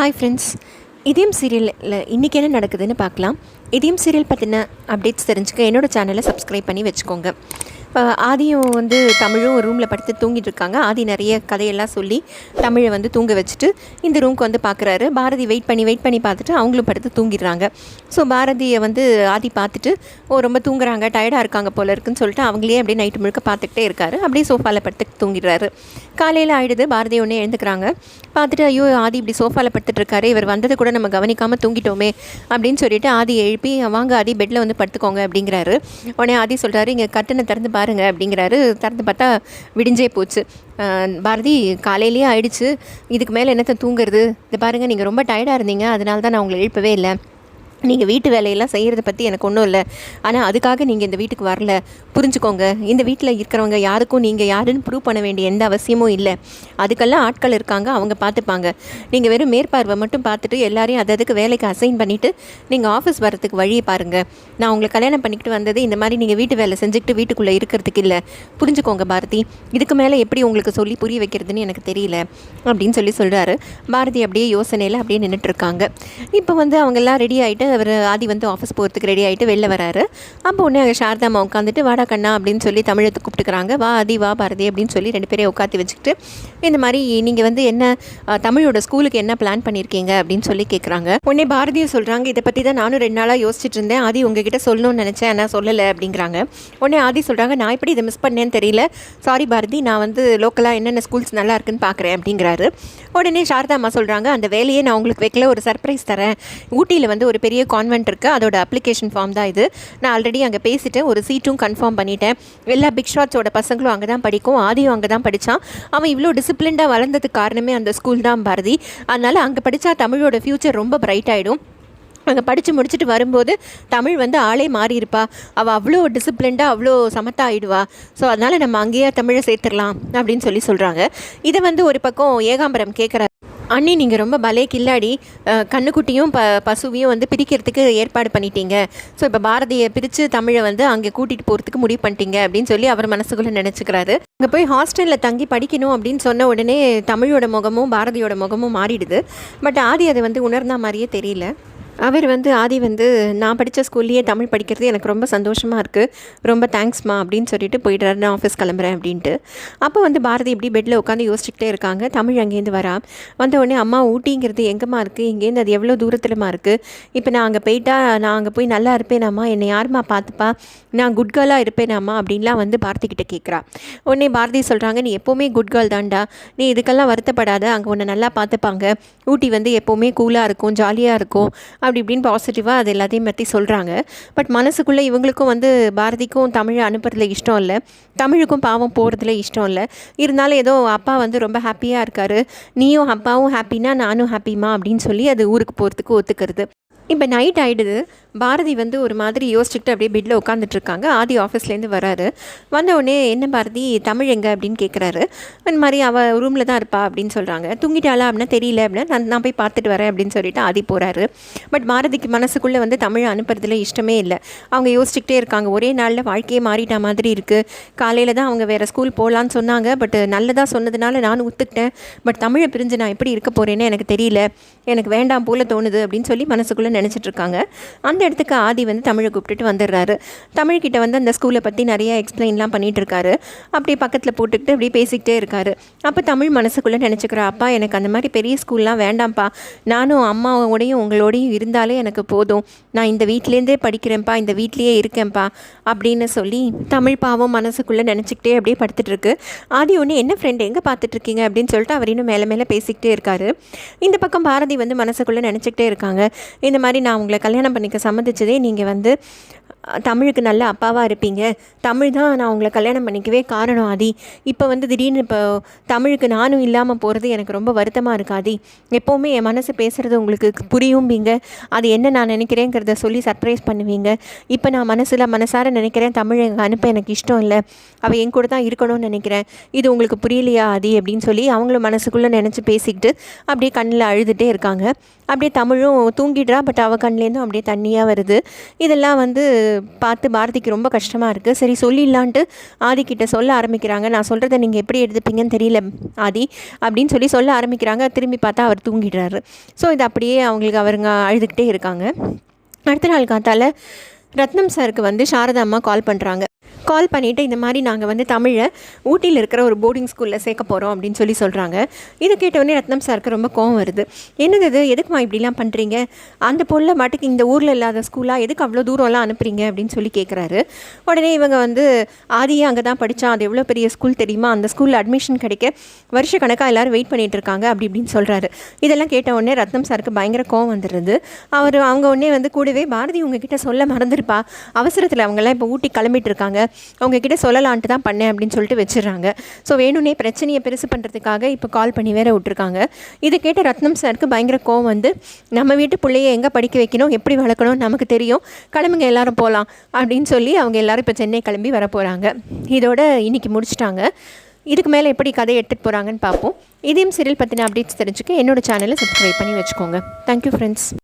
Hi friends இதயம் சீரியலில் இன்றைக்கி என்ன நடக்குதுன்னு பார்க்கலாம். இதயம் சீரியல் பற்றின அப்டேட்ஸ் தெரிஞ்சுக்க என்னோடய சேனலை சப்ஸ்கிரைப் பண்ணி வச்சுக்கோங்க. இப்போ ஆதியும் வந்து தமிழும் ரூமில் படுத்து தூங்கிட்டு இருக்காங்க. ஆதி நிறைய கதையெல்லாம் சொல்லி தமிழை வந்து தூங்க வச்சுட்டு இந்த ரூம்க்கு வந்து பார்க்குறாரு பாரதி வெயிட் பண்ணி வெயிட் பண்ணி பார்த்துட்டு அவங்களும் படுத்து தூங்கிடுறாங்க. ஸோ பாரதியை வந்து ஆதி பார்த்துட்டு ஓ ரொம்ப தூங்குறாங்க டயர்டாக இருக்காங்க போல இருக்குன்னு சொல்லிட்டு அவங்களே அப்படியே நைட்டு முழுக்க பார்த்துக்கிட்டே இருக்காரு. அப்படியே சோஃபாவில் படுத்து தூங்கிடுறாரு. காலையில் ஆயிடுது. பாரதி ஒன்றே எழுந்துக்கிறாங்க. பார்த்துட்டு ஐயோ ஆதி இப்படி சோஃபாவில் படுத்துட்டுருக்காரு இவர் வந்தது கூட நம்ம கவனிக்காமல் தூங்கிட்டோமே அப்படின்னு சொல்லிட்டு ஆதி எழுப்பி வாங்க ஆதி பெட்டில் வந்து படுத்துக்கோங்க அப்படிங்கிறாரு. உடனே ஆதி சொல்கிறாரு இங்கே கட்டணை திறந்து பாருங்க அப்படிங்கிறாரு. திறந்து பார்த்தா விடிஞ்சே போச்சு. பாரதி காலையிலேயே ஆயிடுச்சு. இதுக்கு மேலே என்னத்தை தூங்குறது? இது பாருங்கள் நீங்கள் ரொம்ப டயர்டாக இருந்தீங்க. அதனால தான் நான் உங்களை எழுப்பவே இல்லை. நீங்கள் வீட்டு வேலையெல்லாம் செய்கிறத பற்றி எனக்கு ஒன்றும் இல்லை. ஆனால் அதுக்காக நீங்கள் இந்த வீட்டுக்கு வரல. புரிஞ்சுக்கோங்க. இந்த வீட்டில் இருக்கிறவங்க யாருக்கும் நீங்கள் யாருன்னு ப்ரூவ் பண்ண வேண்டிய எந்த அவசியமும் இல்லை. அதுக்கெல்லாம் ஆட்கள் இருக்காங்க அவங்க பார்த்துப்பாங்க நீங்கள் வெறும் மேற்பார்வை மட்டும் பார்த்துட்டு எல்லாரையும் அது அதுக்கு வேலைக்கு அசைன் பண்ணிவிட்டு நீங்கள் ஆஃபீஸ் வரதுக்கு வழியை பாருங்கள் நான் உங்களை கல்யாணம் பண்ணிக்கிட்டு வந்தது இந்த மாதிரி நீங்கள் வீட்டு வேலை செஞ்சுக்கிட்டு வீட்டுக்குள்ளே இருக்கிறதுக்கு இல்லை. புரிஞ்சுக்கோங்க பாரதி. இதுக்கு மேலே எப்படி உங்களுக்கு சொல்லி புரிய வைக்கிறதுன்னு எனக்கு தெரியல. அப்படின்னு சொல்லி சொல்கிறாரு பாரதி அப்படியே யோசனையில் அப்படியே நின்றுட்டுருக்காங்க இப்போ வந்து அவங்கெல்லாம் ரெடி ஆகிட்டு அவர் ஆதி வந்து ஆஃபீஸ் போகிறதுக்கு ரெடி ஆகிட்டு வெளில வராரு. அப்போ உடனே அங்கே சாரதாம்மா உட்காந்துட்டு வாடா கண்ணா அப்படின்னு சொல்லி தமிழை கூப்பிட்டுக்கிறாங்க. வா ஆதி வா பாரதி அப்படின்னு சொல்லி ரெண்டு பேரையும் உட்காந்து வச்சுக்கிட்டு இந்த மாதிரி நீங்கள் வந்து என்ன தமிழோட ஸ்கூலுக்கு என்ன பிளான் பண்ணியிருக்கீங்க அப்படின்னு சொல்லி கேட்குறாங்க உடனே பாரதியும் சொல்கிறாங்க இதை பற்றி தான் நானும் ரெண்டு நாளாக யோசிச்சுட்டு இருந்தேன். ஆதி உங்ககிட்ட சொல்லணும்னு நினச்சேன். ஆனால் சொல்லலை அப்படிங்கிறாங்க. உடனே ஆதி சொல்கிறாங்க நான் எப்படி இதை மிஸ் பண்ணேன்னு தெரியல. சாரி பாரதி நான் வந்து லோக்கலாக என்னென்ன ஸ்கூல்ஸ் நல்லா இருக்குன்னு பார்க்குறேன் அப்படிங்கிறாரு. உடனே சாரதா அம்மா சொல்கிறாங்க அந்த வேலையை நான் உங்களுக்கு வைக்கல. ஒரு சர்ப்ரைஸ் தரேன். ஊட்டியில் வந்து ஒரு பெரிய கான்வென்ட் இருக்குது அதோட அப்ளிகேஷன் ஃபார்ம் தான் இது. நான் ஆல்ரெடி அங்கே பேசிட்டு ஒரு சீட்டும் கன்ஃபார்ம் பண்ணிட்டேன். எல்லா பிக் ஷாட்ஸோட பசங்களும் அங்கே தான் படிக்கும். ஆதியும் அங்கே தான் படித்தான் அவன் இவ்வளோ டிசிப்ளின்டாக வளர்ந்ததுக்கு காரணமே அந்த ஸ்கூல் தான் பாரதி. அதனால் அங்கே படித்தா தமிழோட ஃப்யூச்சர் ரொம்ப பிரைட் ஆகிடும் அங்கே படித்து முடிச்சுட்டு வரும்போது தமிழ் வந்து ஆளே மாறி இருப்பா அவள் அவ்வளோ டிசிப்ளின்டாக அவ்வளோ சமத்தா ஆயிடுவா. ஸோ அதனால் நம்ம அங்கேயே தமிழை சேர்த்துடலாம் அப்படின்னு சொல்லி சொல்கிறாங்க இதை வந்து ஒரு பக்கம் ஏகாம்பரம் கேட்குறாரு அண்ணி நீங்கள் ரொம்ப பலே கில்லாடி. கண்ணுக்குட்டியும் ப பசுவையும் வந்து பிரிக்கிறதுக்கு ஏற்பாடு பண்ணிட்டீங்க. ஸோ இப்போ பாரதியை பிரித்து தமிழை வந்து அங்கே கூட்டிகிட்டு போகிறதுக்கு முடிவு பண்ணிட்டீங்க அப்படின்னு சொல்லி அவர் மனசுக்குள்ளே நினச்சிக்கிறாரு. அங்கே போய் ஹாஸ்டலில் தங்கி படிக்கணும் அப்படின்னு சொன்ன உடனே தமிழோட முகமும் பாரதியோட முகமும் மாறிடுது. பட் ஆதி அதை வந்து உணர்ந்த மாதிரியே தெரியல. அவர் வந்து ஆதி வந்து நான் படித்த ஸ்கூல்லையே தமிழ் படிக்கிறது எனக்கு ரொம்ப சந்தோஷமாக இருக்குது ரொம்ப தேங்க்ஸ்மா அப்படின்னு சொல்லிட்டு போயிடுறாரு. நான் ஆஃபீஸ் கிளம்புறேன் அப்படின்ட்டு. அப்போ வந்து பாரதி இப்படி பெட்டில் உட்காந்து யோசிச்சுக்கிட்டே இருக்காங்க. தமிழ் அங்கேருந்து வரா. வந்த உடனே அம்மா ஊட்டிங்கிறது எங்கேம்மா இருக்குது இங்கேருந்து அது எவ்வளோ தூரத்துலமா இருக்குது இப்போ நான் அங்கே போயிட்டா நான் அங்கே போய் நல்லா இருப்பேனாம்மா? என்னை யாரும்மா பார்த்துப்பா? நான் குட் கேர்ளாக இருப்பேனாம்மா? அப்படின்லாம் வந்து பாரதி கிட்டே கேட்குறா. உடனே பாரதி சொல்கிறாங்க நீ எப்போவுமே குட் கேர்ள் தான்டா. நீ இதுக்கெல்லாம் வருத்தப்படாத. அங்கே உன்னை நல்லா பார்த்துப்பாங்க. ஊட்டி வந்து எப்போவுமே கூலாக இருக்கும் ஜாலியாக இருக்கும். அப்படி இப்படின்னு பாசிட்டிவாக அது எல்லாத்தையும் பற்றி சொல்கிறாங்க பட் மனசுக்குள்ளே இவங்களுக்கும் வந்து பாரதிக்கும் தமிழை அனுப்புறதுல இஷ்டம் இல்லை. தமிழுக்கும் பாவம் போகிறதுல இஷ்டம் இல்லை. இருந்தாலும் ஏதோ அப்பா வந்து ரொம்ப ஹாப்பியாக இருக்காரு. நீயும் அப்பாவும் ஹாப்பினா நானும் ஹாப்பிமா அப்படின்னு சொல்லி அது ஊருக்கு போகிறதுக்கு ஒத்துக்கிறது. இப்போ நைட் ஆகிடுது பாரதி வந்து ஒரு மாதிரி யோசிச்சுட்டு அப்படியே பெட்டில் உட்காந்துட்ருக்காங்க ஆதி ஆஃபீஸ்லேருந்து வராரு. வந்தவுடனே என்ன பாரதி தமிழ் எங்கே? அப்படின்னு கேட்குறாரு இந்த மாதிரி அவள் ரூமில் தான் இருப்பா அப்படின்னு சொல்கிறாங்க தூங்கிட்டாளா? அப்படின்னா தெரியல. அப்படின்னா நான் நான் போய் பார்த்துட்டு வரேன் அப்படின்னு சொல்லிட்டு ஆதி போகிறாரு பட் பாரதிக்கு மனசுக்குள்ளே வந்து தமிழை அனுப்புறதுல இஷ்டமே இல்லை. அவங்க யோசிச்சுக்கிட்டே இருக்காங்க. ஒரே நாளில் வாழ்க்கையே மாறிட்ட மாதிரி இருக்குது காலையில் தான் அவங்க வேறு ஸ்கூல் போகலான்னு சொன்னாங்க. பட் நல்லதாக சொன்னதுனால நானும் ஒத்துக்கிட்டேன். பட் தமிழை பிரிஞ்சு நான் எப்படி இருக்க போகிறேன்னு எனக்கு தெரியல. எனக்கு வேண்டாம் போல தோணுது அப்படின்னு சொல்லி மனசுக்குள்ளே நினச்சிட்ருக்காங்க அந்த அந்த இடத்துக்கு ஆதி வந்து தமிழை கூப்பிட்டுட்டு வந்துடுறாரு. தமிழ்கிட்ட வந்து அந்த ஸ்கூலை பற்றி நிறைய எக்ஸ்பிளைன்லாம் பண்ணிகிட்டு இருக்காரு அப்படியே பக்கத்தில் போட்டுக்கிட்டு அப்படியே பேசிக்கிட்டே இருக்காரு. அப்போ தமிழ் மனசுக்குள்ளே நினச்சிக்கிறா அப்பா எனக்கு அந்த மாதிரி பெரிய ஸ்கூல்லாம் வேண்டாம்ப்பா. நானும் அம்மாவோடையும் உங்களோடையும் இருந்தாலே எனக்கு போதும். நான் இந்த வீட்லேருந்தே படிக்கிறேன்ப்பா இந்த வீட்லேயே இருக்கேன்ப்பா அப்படின்னு சொல்லி தமிழ் பாவம் மனசுக்குள்ளே நினச்சிக்கிட்டே அப்படியே படுத்துட்ருக்கு ஆதி ஒன்று என்ன ஃப்ரெண்ட் எங்கே பார்த்துட்ருக்கீங்க அப்படின்னு சொல்லிட்டு அவர் இன்னும் மேலே மேலே பேசிக்கிட்டே இருக்காரு. இந்த பக்கம் பாரதி வந்து மனசுக்குள்ளே நினச்சிக்கிட்டே இருக்காங்க. இந்த மாதிரி நான் உங்களை கல்யாணம் பண்ணிக்க சம்மதிச்சதே நீங்கள் வந்து தமிழுக்கு நல்ல அப்பாவாக இருப்பீங்க. தமிழ் தான் நான் உங்களை கல்யாணம் பண்ணிக்கவே காரணம் ஆதி. இப்போ வந்து திடீர்னு இப்போ தமிழுக்கு நானும் இல்லாமல் போகிறது எனக்கு ரொம்ப வருத்தமாக இருக்காதி எப்போவுமே என் மனசு பேசுகிறது உங்களுக்கு புரியும்பீங்க. அது என்ன நான் நினைக்கிறேங்கிறத சொல்லி சர்ப்ரைஸ் பண்ணுவீங்க. இப்போ நான் மனசில் மனசார நினைக்கிறேன் தமிழ் எங்கள் அனுப்ப எனக்கு இஷ்டம் இல்லை. அவள் என் கூட தான் இருக்கணும்னு நினைக்கிறேன். இது உங்களுக்கு புரியலையா ஆதி? அப்படின்னு சொல்லி அவங்களும் மனசுக்குள்ளே நினச்சி பேசிக்கிட்டு அப்படியே கண்ணில் அழுதுகிட்டே இருக்காங்க. அப்படியே தமிழும் தூங்கிடுறா பட் அவள் கண்ணிலேருந்தும் அப்படியே தண்ணியாக வருது. இதெல்லாம் வந்து பார்த்து பாரதிக்கு ரொம்ப கஷ்டமாக இருக்குது சரி சொல்லிடலான்ட்டு ஆதிக்கிட்ட சொல்ல ஆரம்பிக்கிறாங்க. நான் சொல்கிறத நீங்கள் எப்படி எடுத்துப்பீங்கன்னு தெரியல ஆதி அப்படின்னு சொல்லி சொல்ல ஆரம்பிக்கிறாங்க. திரும்பி பார்த்தா அவர் தூங்கிடுறாரு. ஸோ இது அப்படியே அவங்களுக்கு அவருங்க அழுதுகிட்டே இருக்காங்க. அடுத்த நாள் காத்தால் ரத்னம் சாருக்கு வந்து சாரதா அம்மா கால் பண்ணுறாங்க கால் பண்ணிவிட்டு இந்த மாதிரி நாங்கள் வந்து தமிழை ஊட்டியில் இருக்கிற ஒரு போர்டிங் ஸ்கூலில் சேர்க்க போகிறோம் அப்படின்னு சொல்லி சொல்கிறாங்க இதை கேட்டவுடனே ரத்னம் சாருக்கு ரொம்ப கோவம் வருது. என்னது இது? எதுக்குமா இப்படிலாம் பண்ணுறீங்க அந்த பொருளை மாட்டுக்கு இந்த ஊரில் இல்லாத ஸ்கூலாக எதுக்கு அவ்வளோ தூரம்லாம் அனுப்புறீங்க அப்படின்னு சொல்லி கேட்குறாரு உடனே இவங்க வந்து ஆதியே அங்கே தான் படித்தான் அது எவ்வளோ பெரிய ஸ்கூல் தெரியுமா? அந்த ஸ்கூலில் அட்மிஷன் கிடைக்க வருஷ கணக்காக எல்லோரும் வெயிட் பண்ணிகிட்டு இருக்காங்க. அப்படி இப்படின்னு சொல்கிறாரு இதெல்லாம் கேட்ட உடனே ரத்னம் சாருக்கு பயங்கர கோவம் வந்துடுது. அவர் அவங்க உடனே வந்து கூடவே பாரதி உங்ககிட்ட சொல்ல மறந்துருப்பா. அவசரத்தில் அவங்கெல்லாம் இப்போ ஊட்டி கிளம்பிட்டு இருக்காங்க. அவங்கக்கிட்ட சொல்லலான்ட்டு தான் பண்ணேன் அப்படின்னு சொல்லிட்டு வச்சிடுறாங்க. ஸோ வேணும்னே பிரச்சனையை பெருசு பண்ணுறதுக்காக இப்போ கால் பண்ணி வேற விட்டுருக்காங்க. இதை கேட்ட ரத்னம் சாருக்கு பயங்கர கோவம் வந்து நம்ம வீட்டு பிள்ளைய எங்கே படிக்க வைக்கணும் எப்படி வளர்க்கணும் நமக்கு தெரியும். கிளம்புங்க எல்லாரும் போகலாம் அப்படின்னு சொல்லி அவங்க எல்லாரும் இப்போ சென்னை கிளம்பி வர போகிறாங்க இதோட இன்னைக்கு முடிச்சிட்டாங்க. இதுக்கு மேலே எப்படி கதை எடுத்துகிட்டு போகிறாங்கன்னு பார்ப்போம். இதையும் சீரியல் பற்றின அப்டேட்ஸ் தெரிஞ்சுக்க என்னோட சேனலை சப்ஸ்கிரைப் பண்ணி வச்சுக்கோங்க. Thank you friends